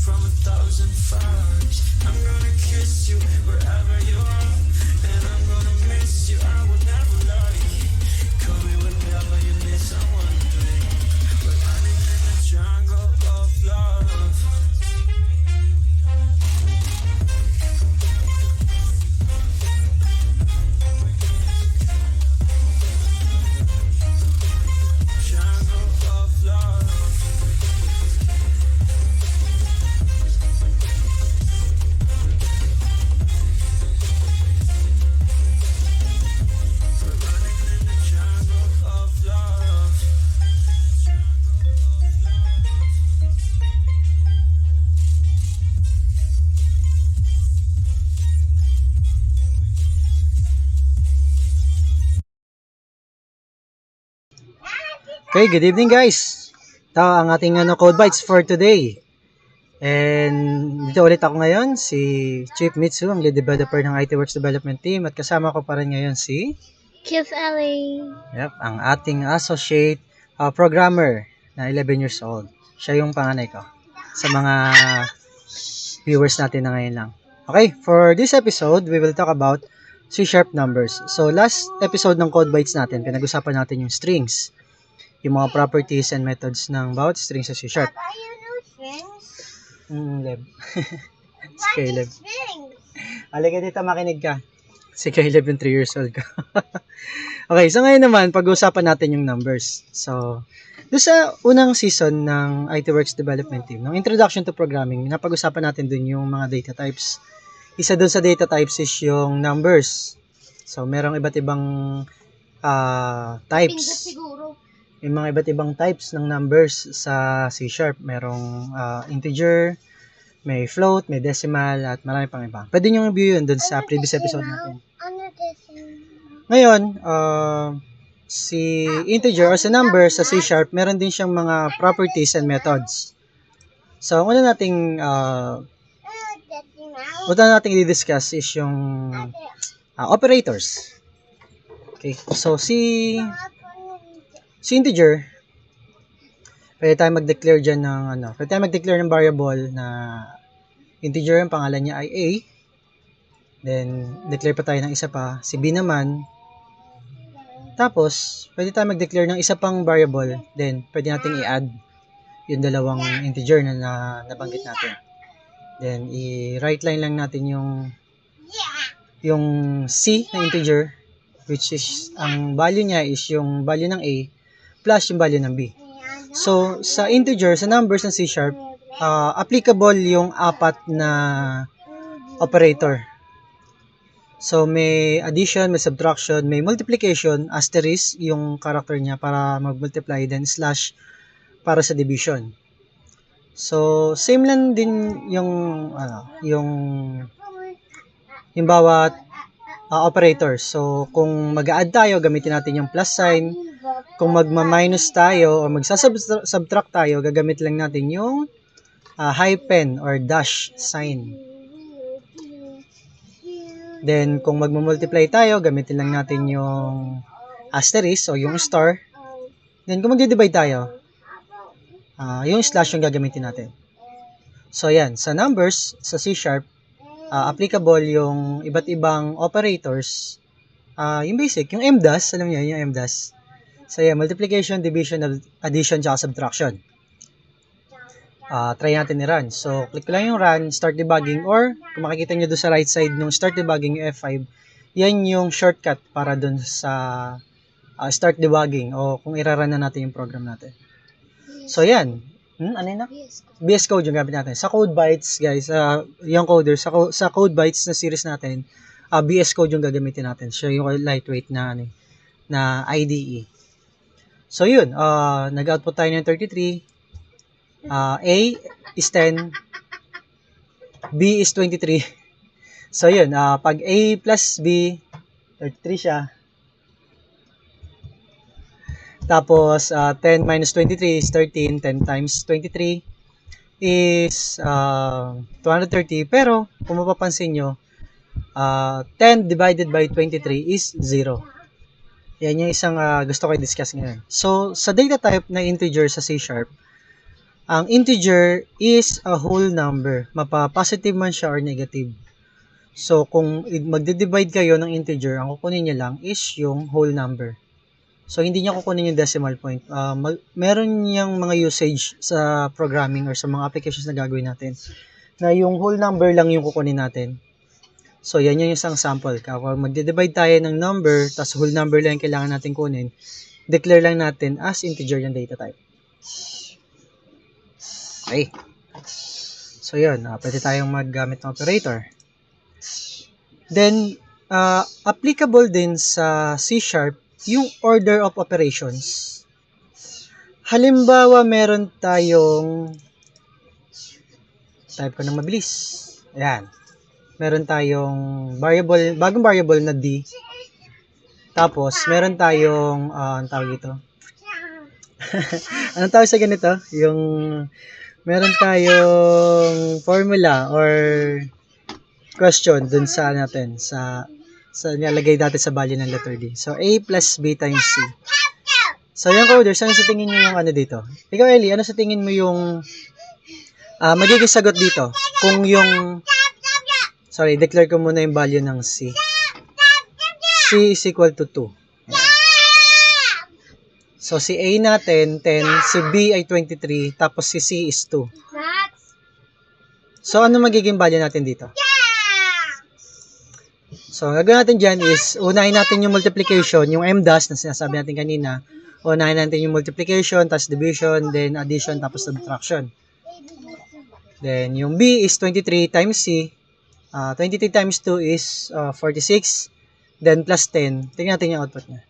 from a thousand fires Okay, good evening guys. Ito ang ating ano, code bites for today. And dito ulit ako ngayon, si Chief Mitsu, ang lead developer ng IT Works Development Team. At kasama ko pa rin ngayon si, Kiss Ellie. yep, ang ating associate uh, programmer na 11 years old. Siya yung panganay ko sa mga viewers natin na ngayon lang. Okay, for this episode, we will talk about C-sharp numbers. So, last episode ng Code Bytes natin, pinag-usapan natin yung strings, yung mga properties and methods ng bawat string sa C-sharp. Are you know strings? Mm, Leb. si Caleb. Halika dito, makinig ka. Si Caleb yung 3 years old ka. okay, so ngayon naman, pag-uusapan natin yung numbers. So, doon sa unang season ng IT Works Development Team, ng Introduction to Programming, napag-usapan natin dun yung mga data types. Isa dun sa data types is yung numbers. So, merong iba't ibang ah, Pingas types. siguro. May mga iba't ibang types ng numbers sa C Sharp. Merong ah, integer, may float, may decimal, at marami pang iba. Pwede nyo i-view yun dun sa previous episode natin. Ano? Ngayon, uh, si integer or sa number sa C Sharp, meron din siyang mga properties and methods. So, ang una nating uh, una nating i-discuss is yung uh, operators. Okay. So, si si integer, pwede tayo mag-declare dyan ng ano, pwede tayo mag-declare ng variable na integer, ang pangalan niya ay A. Then, declare pa tayo ng isa pa. Si B naman, tapos, pwede tayo mag-declare ng isa pang variable. Then, pwede nating i-add yung dalawang integer na, na nabanggit natin. Then, i-right line lang natin yung yung C na integer which is ang value niya is yung value ng A plus yung value ng B. So, sa integer, sa numbers ng C Sharp, ah, applicable yung apat na operator. So, may addition, may subtraction, may multiplication, asterisk yung character niya para mag-multiply, then slash para sa division. So, same lang din yung, ano, yung, yung bawat ah, operator. So, kung mag-add tayo, gamitin natin yung plus sign. Kung magma-minus tayo o magsasubtract tayo, gagamit lang natin yung ah, hyphen or dash sign. Then, kung magmumultiply tayo, gamitin lang natin yung asterisk o yung star. Then, kung magdi-divide tayo, ah, yung slash yung gagamitin natin. So, yan. Sa numbers, sa C Sharp, ah, applicable yung iba't ibang operators. Ah, yung basic, yung MDAS, alam niyo yung MDAS. So, yan, multiplication, division, addition, tsaka subtraction. Ah, try natin i-run. So, click lang yung run, start debugging, or kung makikita nyo doon sa right side ng start debugging yung F5, yan yung shortcut para doon sa ah, start debugging o kung irarun na natin yung program natin. So, yan. Hmm, ano na? BS Code yung gamit natin. Sa Code Bytes, guys, uh, yung coder, sa, co- sa Code Bytes na series natin, ah, BS Code yung gagamitin natin. Siya yung lightweight na, ano, na IDE. So, yun. Uh, nag-output tayo ng 33. Ah, A is 10. B is 23. So, yun. ah, pag A plus B, 33 siya. Tapos, ah, 10 minus 23 is 13. 10 times 23 is ah, 230. Pero, kung mapapansin nyo, ah, 10 divided by 23 is 0. Yan yung isang ah, gusto ko i-discuss ngayon. So, sa data type na integer sa C Sharp, ang integer is a whole number. Mapa-positive man siya or negative. So, kung magde-divide kayo ng integer, ang kukunin niya lang is yung whole number. So, hindi niya kukunin yung decimal point. Ah, mag- meron niyang mga usage sa programming or sa mga applications na gagawin natin na yung whole number lang yung kukunin natin. So, yan yung isang sample. Kapag magde-divide tayo ng number, tas whole number lang kailangan natin kunin, declare lang natin as integer yung data type. Okay. So, yun. Uh, pwede tayong maggamit ng operator. Then, uh, applicable din sa C Sharp yung order of operations. Halimbawa, meron tayong type ko ng mabilis. Ayan. Meron tayong variable, bagong variable na D. Tapos, meron tayong, uh, ang tawag ito, Anong tawag sa ganito? Yung meron tayong formula or question dun sa natin sa sa nilalagay dati sa value ng letter D. So A plus B times C. So yung coders, ano sa tingin niyo yung ano dito? Ikaw Ellie, ano sa tingin mo yung ah magiging sagot dito? Kung yung Sorry, declare ko muna yung value ng C. C is equal to 2. So, si A natin, 10. Si B ay 23. Tapos si C is 2. So, ano magiging value natin dito? So, ang gagawin natin dyan is, unahin natin yung multiplication, yung M dash na sinasabi natin kanina. Unahin natin yung multiplication, tapos division, then addition, tapos subtraction. Then, yung B is 23 times C. Ah, 23 times 2 is ah, 46. Then, plus 10. Tingnan natin yung output niya.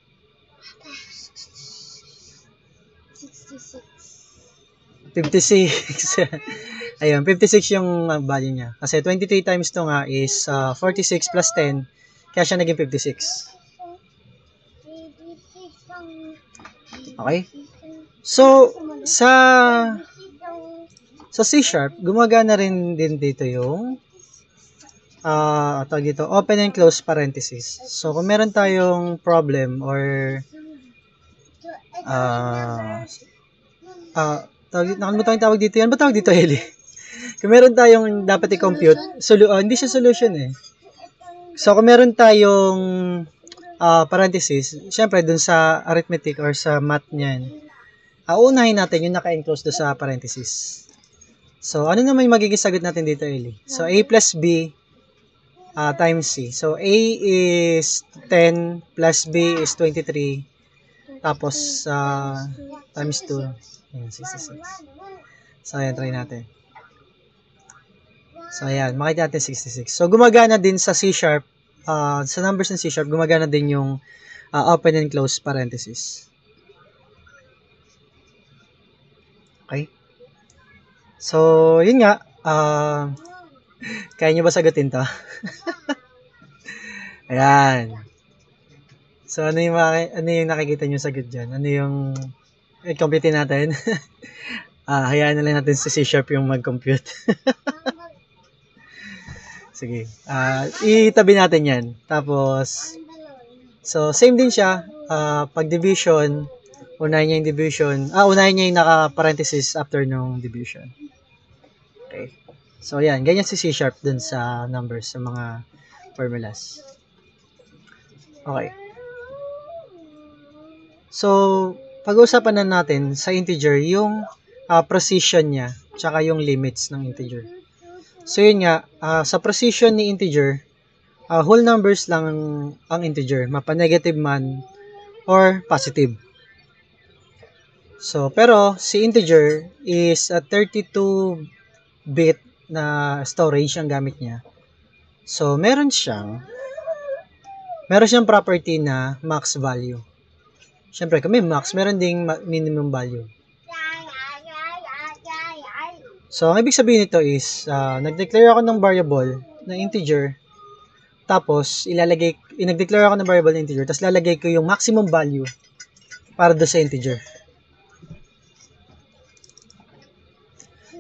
56. Ayun, 56 yung uh, value niya. Kasi 23 times 2 nga is uh, 46 plus 10. Kaya siya naging 56. Okay? So, sa sa C Sharp, gumagana rin din dito yung ah tawag dito, open and close parenthesis. So, kung meron tayong problem or ah ah tawag dito, nakalimutan yung tawag dito. Yan ba tawag dito, Eli? kung meron tayong dapat i-compute, solu ah, hindi siya solution eh. So, kung meron tayong ah parenthesis, syempre dun sa arithmetic or sa math niyan, aunahin natin yung naka-enclose doon sa parenthesis. So, ano naman yung magiging sagot natin dito, Eli? So, A plus B ah, times C. So, A is 10 plus B is 23. Tapos, ah, times 2. Ayan, 66. So, ayan, try natin. So, ayan, makita natin 66. So, gumagana din sa C Sharp, ah, sa numbers ng C Sharp, gumagana din yung ah, open and close parenthesis. Okay? So, yun nga, ah, kaya nyo ba sagutin to? ayan. So, ano yung, maki- ano yung nakikita nyo sagot dyan? Ano yung, i-compute natin? ah, hayaan na lang natin si C-Sharp yung mag-compute. Sige. Ah, itabi natin yan. Tapos, so, same din siya. Ah, pag division, unahin niya yung division. Ah, unahin niya yung naka-parenthesis after nung division. So, yan. Ganyan si C-Sharp dun sa numbers, sa mga formulas. Okay. So, pag-uusapan na natin sa integer yung ah, precision niya, tsaka yung limits ng integer. So, yun nga, ah, sa precision ni integer, ah, whole numbers lang ang, ang integer, mapa-negative man or positive. So, pero si integer is a 32-bit na storage ang gamit niya. So, meron siyang meron siyang property na max value. Siyempre, kung may max, meron ding minimum value. So, ang ibig sabihin nito is, ah, nag-declare ako ng variable na integer, tapos, ilalagay, nag-declare ako ng variable na integer, tapos lalagay ko yung maximum value para do sa integer.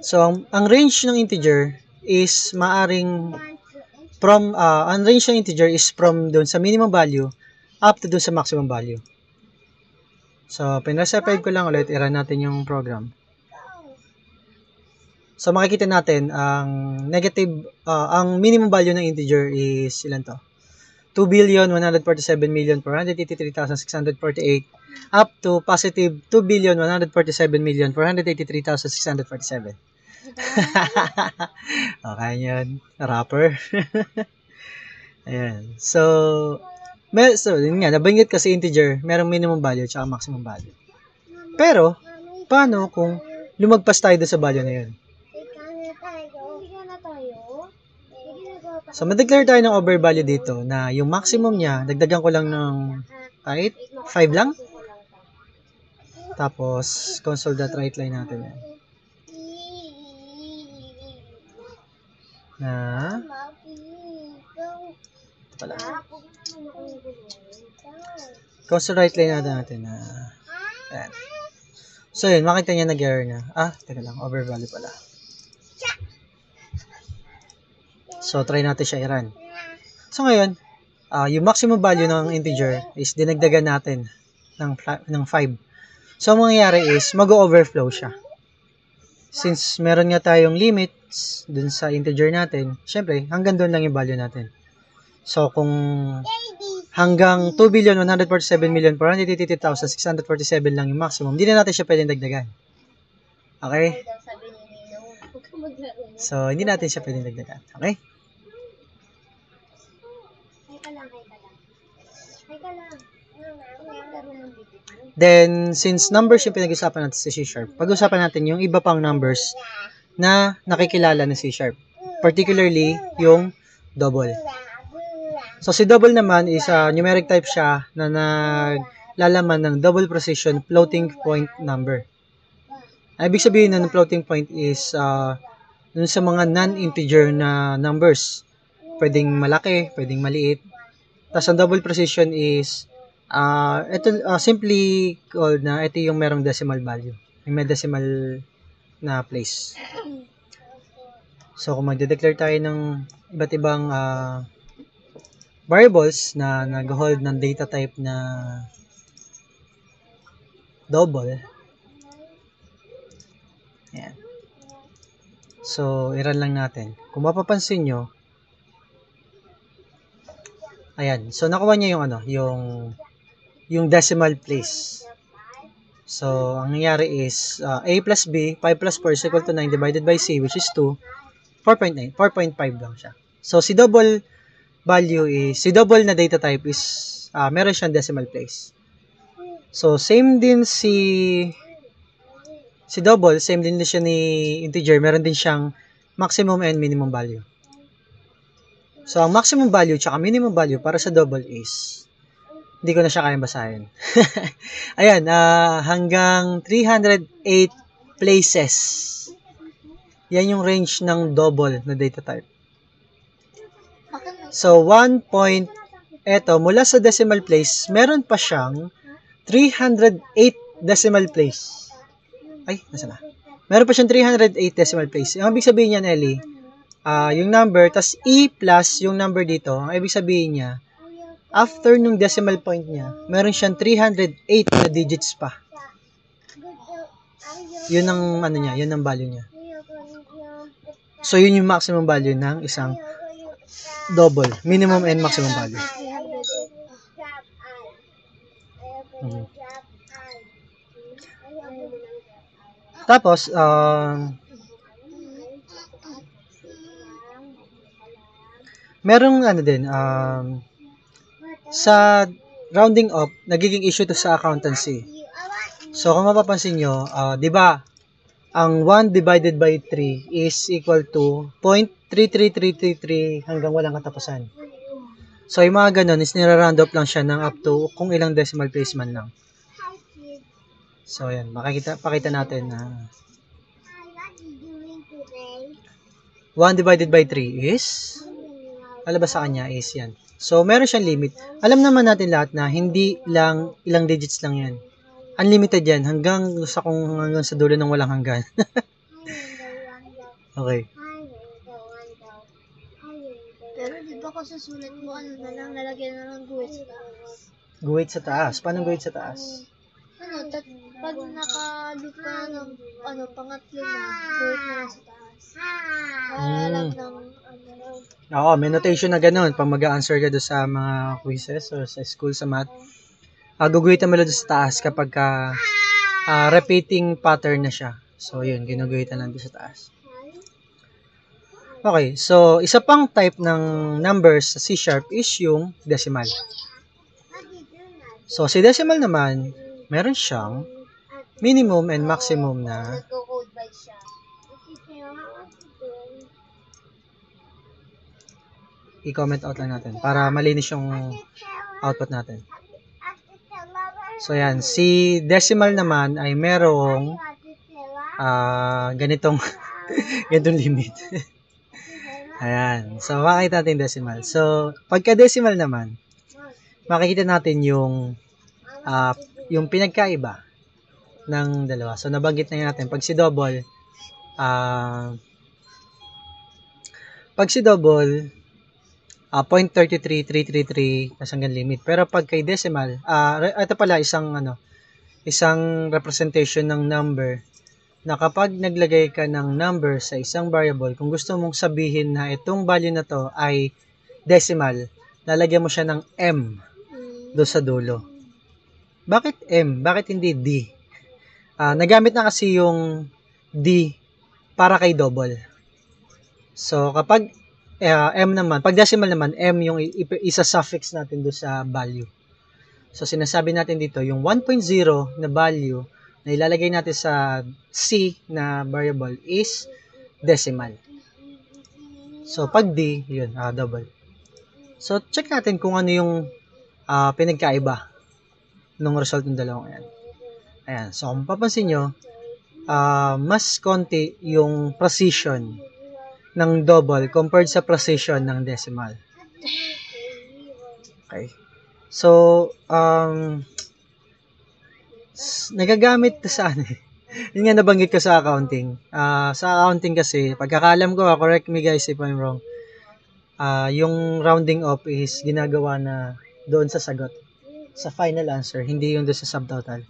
So, ang, ang range ng integer is maaring from, ah, ang range ng integer is from doon sa minimum value up to doon sa maximum value. So, pinreseparate ko lang ulit, i-run natin yung program. So, makikita natin, ang negative, ah, ang minimum value ng integer is, ilan to? 2,147,483,648 up to positive 2,147,483,647. okay yun. Rapper. Ayan. So, may, so, yun nga, nabanggit kasi integer, merong minimum value at maximum value. Pero, paano kung lumagpas tayo doon sa value na yun? So, ma-declare tayo ng overvalue dito na yung maximum niya, dagdagan ko lang ng kahit 5 lang. Tapos, console dot right line natin yan. Na, ito pala. Console right line natin natin na, ayan. So, yun, makita niya nag-error na. Ah, teka lang, overvalue pala. So, try natin siya i-run. So, ngayon, ah yung maximum value ng integer is dinagdagan natin ng, ng 5. So, ang mangyayari is, mag-overflow siya. Since meron nga tayong limits dun sa integer natin, syempre, hanggang doon lang yung value natin. So, kung hanggang 2,147,482,647 lang yung maximum, hindi na natin siya pwedeng dagdagan. Okay? So, hindi natin siya pwedeng dagdagan. Okay? Then, since numbers yung pinag-usapan natin sa C-Sharp, pag-usapan natin yung iba pang numbers na nakikilala ng C-Sharp. Particularly, yung double. So, si double naman is a numeric type siya na naglalaman ng double precision floating point number. Ang ibig sabihin ng floating point is uh, dun sa mga non-integer na numbers. Pwedeng malaki, pwedeng maliit. Tapos ang double precision is uh, ito uh, simply called na ito yung merong decimal value. Yung may decimal na place. So kung magde-declare tayo ng iba't ibang uh, variables na nag-hold ng data type na double. Ayan. So, i-run lang natin. Kung mapapansin nyo, ayan. So, nakuha niya yung ano, yung yung decimal place. So, ang nangyari is uh, a plus b, 5 plus 4 is equal to 9 divided by c, which is 2, 4.9, 4.5 lang siya. So, si double value is, si double na data type is, uh, meron siyang decimal place. So, same din si, si double, same din din siya ni integer, meron din siyang maximum and minimum value. So, ang maximum value tsaka minimum value para sa double is, hindi ko na siya kayang basahin. Ayan, ah, hanggang 308 places. Yan yung range ng double na data type. So, 1 point, eto, mula sa decimal place, meron pa siyang 308 decimal place. Ay, nasa na? Meron pa siyang 308 decimal place. Ang ibig sabihin niyan, Ellie, ah yung number, tas E plus yung number dito, ang ibig sabihin niya, after nung decimal point niya, meron siyang 308 na digits pa. Yun ang ano niya, yun ang value niya. So, yun yung maximum value ng isang double. Minimum and maximum value. Mhm. Tapos, um, merong ano din, um, sa rounding up, nagiging issue to sa accountancy. So, kung mapapansin nyo, ah, di ba, ang 1 divided by 3 is equal to 0.33333 hanggang walang katapusan. So, yung mga ganun is nira-round up lang siya ng up to kung ilang decimal place man lang. So, yan. Makikita, pakita natin na 1 divided by 3 is lalabas sa kanya is yan. So, meron siyang limit. Alam naman natin lahat na hindi lang ilang digits lang yan. Unlimited yan hanggang sa kung hanggang sa dulo ng walang hanggan. okay. Pero di ba kung susulat mo, ano na lang, lalagyan na ng guhit sa taas. Guhit sa taas. Paano guhit sa taas? Ano, tat, pag naka-loop ka na ng, ano, pangatlo na, guhit na lang sa taas. Ano, Oo, may notation na ganun. Pag mag-answer ka doon sa mga quizzes or sa school sa math, uh, guguhitan mo lang doon sa taas kapag ka, ah, repeating pattern na siya. So, yun, ginuguhitan lang doon sa taas. Okay, so isa pang type ng numbers sa C-sharp is yung decimal. So, si decimal naman, meron siyang minimum and maximum na i-comment out lang natin para malinis yung output natin. So, yan. Si decimal naman ay merong ah ganitong ganitong limit. Ayan. So, makikita natin decimal. So, pagka decimal naman, makikita natin yung ah yung pinagkaiba ng dalawa. So, nabanggit na natin, pag si double, ah, pag si double, ah 0.33333 tas hanggang limit. Pero pag kay decimal, re- ito pala isang ano, isang representation ng number na kapag naglagay ka ng number sa isang variable, kung gusto mong sabihin na itong value na to ay decimal, lalagyan mo siya ng M do sa dulo. Bakit M? Bakit hindi D? Ah, nagamit na kasi yung D para kay double. So, kapag eh, M naman, pag decimal naman, M yung isa suffix natin do sa value. So, sinasabi natin dito, yung 1.0 na value na ilalagay natin sa C na variable is decimal. So, pag D, yun, ah, double. So, check natin kung ano yung ah, pinagkaiba ng result ng dalawang yan. Ayan. So, kung papansin nyo, ah, mas konti yung precision ng double compared sa precision ng decimal. Okay. So, um, nagagamit sa ano eh. Yun nga nabanggit ko sa accounting. Ah, sa accounting kasi, pagkakalam ko, ah, correct me guys if I'm wrong, ah yung rounding up is ginagawa na doon sa sagot. Sa final answer, hindi yung doon sa subtotal.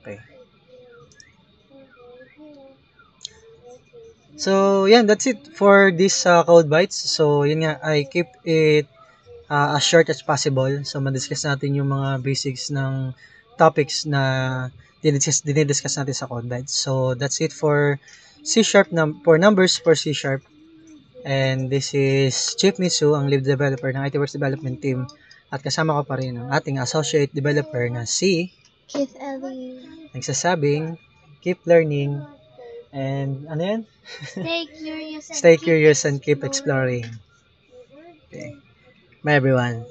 Okay. So, yan, that's it for this uh, code bites. So, yun nga, I keep it uh, as short as possible. So, madiscuss natin yung mga basics ng topics na dinidiscuss, dinidiscuss natin sa code bites. So, that's it for C-sharp, num- for numbers for C-sharp. And this is Chief Mitsu, ang lead developer ng IT Works Development Team. At kasama ko pa rin ang ating associate developer na si Keith Ellie. nagsasabing, keep learning, and ano yan? Stay curious and Stay keep curious and keep exploring. exploring. Okay. Bye everyone.